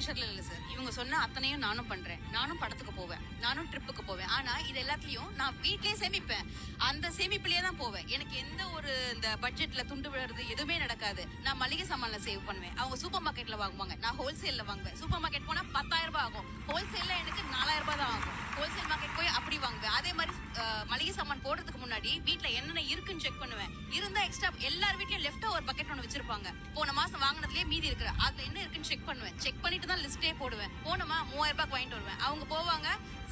ப்ரெஷர்ல இல்லை சார் இவங்க சொன்ன அத்தனையும் நானும் பண்றேன். நானும் படத்துக்கு போவேன். நானும் ட்ரிப்புக்கு போவேன். ஆனா இது எல்லாத்தையும் நான் வீட்லயே சேமிப்பேன். அந்த சேமிப்புலயே தான் போவேன். எனக்கு எந்த ஒரு இந்த பட்ஜெட்ல துண்டு விழுறது எதுவுமே நடக்காது. நான் மளிகை சாமான்ல சேவ் பண்ணுவேன். அவங்க சூப்பர் மார்க்கெட்ல வாங்குவாங்க. நான் ஹோல்சேல்ல வாங்குவேன். சூப்பர் மார்க்கெட் போனா பத்தாயிரம் ரூபாய் ஆகும். ஹோல்சேல்ல எனக்கு நாலாயிரம் ரூபாய் தான் ஆகும். ஹோல்சேல் மார்க்கெட் போய் அப்படி வாங்குவேன். அதே மாதிரி மளிகை சாமான் போடுறதுக்கு முன்னாடி வீட்டில் என்னென்ன இருக்குன்னு செக் பண்ணுவேன். இருந்தா எக்ஸ்ட்ரா எல்லார் வீட்லயும் லெஃப்ட் ஒரு பக்கெட் ஒன்று வச்சிருப்பாங்க. போன மாசம் லிஸ்ட்லயே மீதி இருக்கு அதுல என்ன இருக்குன்னு செக் பண்ணுவேன். செக் பண்ணிட்டு தான் லிஸ்டே போடுவேன். போனோமா மூவாயிரம் ரூபாய்க்கு வாங்கிட்டு வருவேன். அவங்க போவாங்க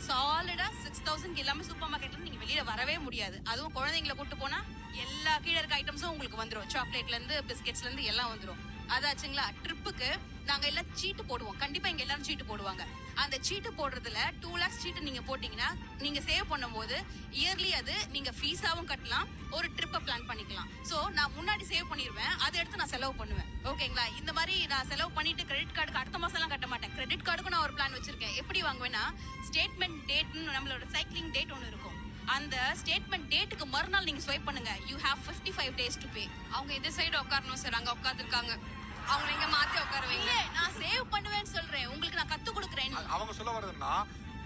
சாலிடா சிக்ஸ் தௌசண்ட் எல்லாமே சூப்பர் மார்க்கெட்ல நீங்க வெளியில வரவே முடியாது. அதுவும் குழந்தைங்களை கூட்டு போனா எல்லா கீழே இருக்க ஐட்டம்ஸும் உங்களுக்கு வந்துடும் சாக்லேட்ல இருந்து பிஸ்கெட்ஸ்ல இருந்து எல்லாம் வந்துடும் அதாச்சுங்களா? ட்ரிப்புக்கு நாங்க எல்லாம் சீட்டு போடுவோம். கண்டிப்பா இங்க எல்லாரும் சீட்டு போடுவாங்க. அந்த சீட்டு போடுறதுல டூ லேக்ஸ் சீட்டு நீங்க போட்டீங்கன்னா நீங்க சேவ் பண்ணும்போது இயர்லி அது நீங்க ஃபீஸாவும் கட்டலாம் ஒரு ட்ரிப்பை பிளான் பண்ணிக்கலாம். சோ நான் முன்னாடி சேவ் பண்ணிடுவேன் அதை எடுத்து நான் செலவு பண்ணுவேன். ஓகேங்களா? இந்த மாதிரி நான் செலவு பண்ணிட்டு கிரெடிட் கார்டுக்கு அடுத்த மாசம் எல்லாம் கட்ட மாட்டேன். கிரெடிட் கார்டுக்கும் நான் ஒரு பிளான் வச்சிருக்கேன். எப்படி வாங்குவேன்னா ஸ்டேட்மெண்ட் டேட்னு நம்மளோட சைக்கிளிங் டேட் ஒன்று இருக்கும். அந்த ஸ்டேட்மெண்ட் டேட்டுக்கு மறுநாள் நீங்க ஸ்வைப் பண்ணுங்க. You have 55 five days to pay அவங்க எந்த சைடு உட்காரணும் சார் அங்கே உட்காந்துருக்காங்க அவங்க இங்க மாத்தி உட்கார வைங்க. இல்ல நான் சேவ் பண்ணுவேன்னு சொல்றேன். உங்களுக்கு நான் கத்து கொடுக்குறேன் அவங்க சொல்ல வர்றதுன்னா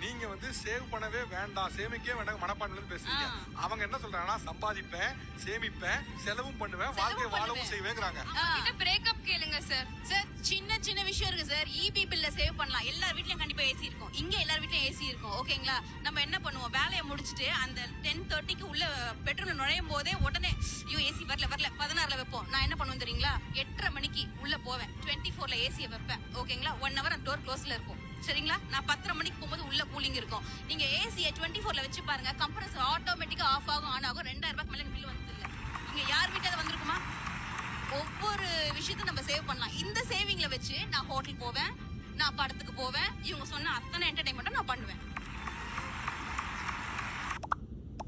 நீங்க வந்து சேவ் பண்ணவே வேண்டாம். சேமிக்கவே வேண்டாம். மனப்பான்மையில பேசுறீங்க. அவங்க என்ன சொல்றாங்கன்னா சம்பாதிப்பேன் சேமிப்பேன் செலவும் பண்ணுவேன் வாழ்க்கை வாழவும். செய்வேங்கிறாங்க. கிட்ட பிரேக்கப் கேளுங்க சார் சார் சின்ன சின்ன விஷயம் இருக்கு சார் இபி பில்ல சேவ் பண்ணலாம். எல்லார் வீட்லயும் கண்டிப்பா ஏசி இருக்கும். இங்க எல்லார் வீட்லயும் ஏசி இருக்கும். ஓகேங்களா நம்ம என்ன பண்ணுவோம்? வேலையை முடிச்சிட்டு அந்த டென் தேர்ட்டிக்கு உள்ள பெட்ரோல் நுழையும் போதே உடனே ஐயோ நான் என்ன பண்ணுவேன் தெரியுங்களா? எட்டரை மணிக்கு உள்ள போவேன். டுவெண்ட்டி ஃபோர்ல ஏசியை வைப்பேன். ஓகேங்களா? ஒன் ஹவர் அந்த டோர் க்ளோஸ்ல இருக்கும். சரிங்களா? நான் பத்தரை மணிக்கு போகும்போது உள்ள கூலிங் இருக்கும். நீங்க ஏசியை டுவெண்ட்டி ஃபோர்ல வச்சு பாருங்க. கம்ப்ரஸர் ஆட்டோமேட்டிக்கா ஆஃப் ஆகும் ஆன் ஆகும். ரெண்டாயிரம் ரூபாய்க்கு மேல பில் வந்தது இல்ல. இங்க யார் வீட்டாவது வந்திருக்குமா? ஒவ்வொரு விஷயத்தையும் நம்ம சேவ் பண்ணலாம். இந்த சேவிங்ல வச்சு நான் ஹோட்டல் போவேன். நான் படத்துக்கு போவேன். இவங்க சொன்ன அத்தனை என்டர்டைன்மெண்ட்டும் நான் பண்ணுவேன்.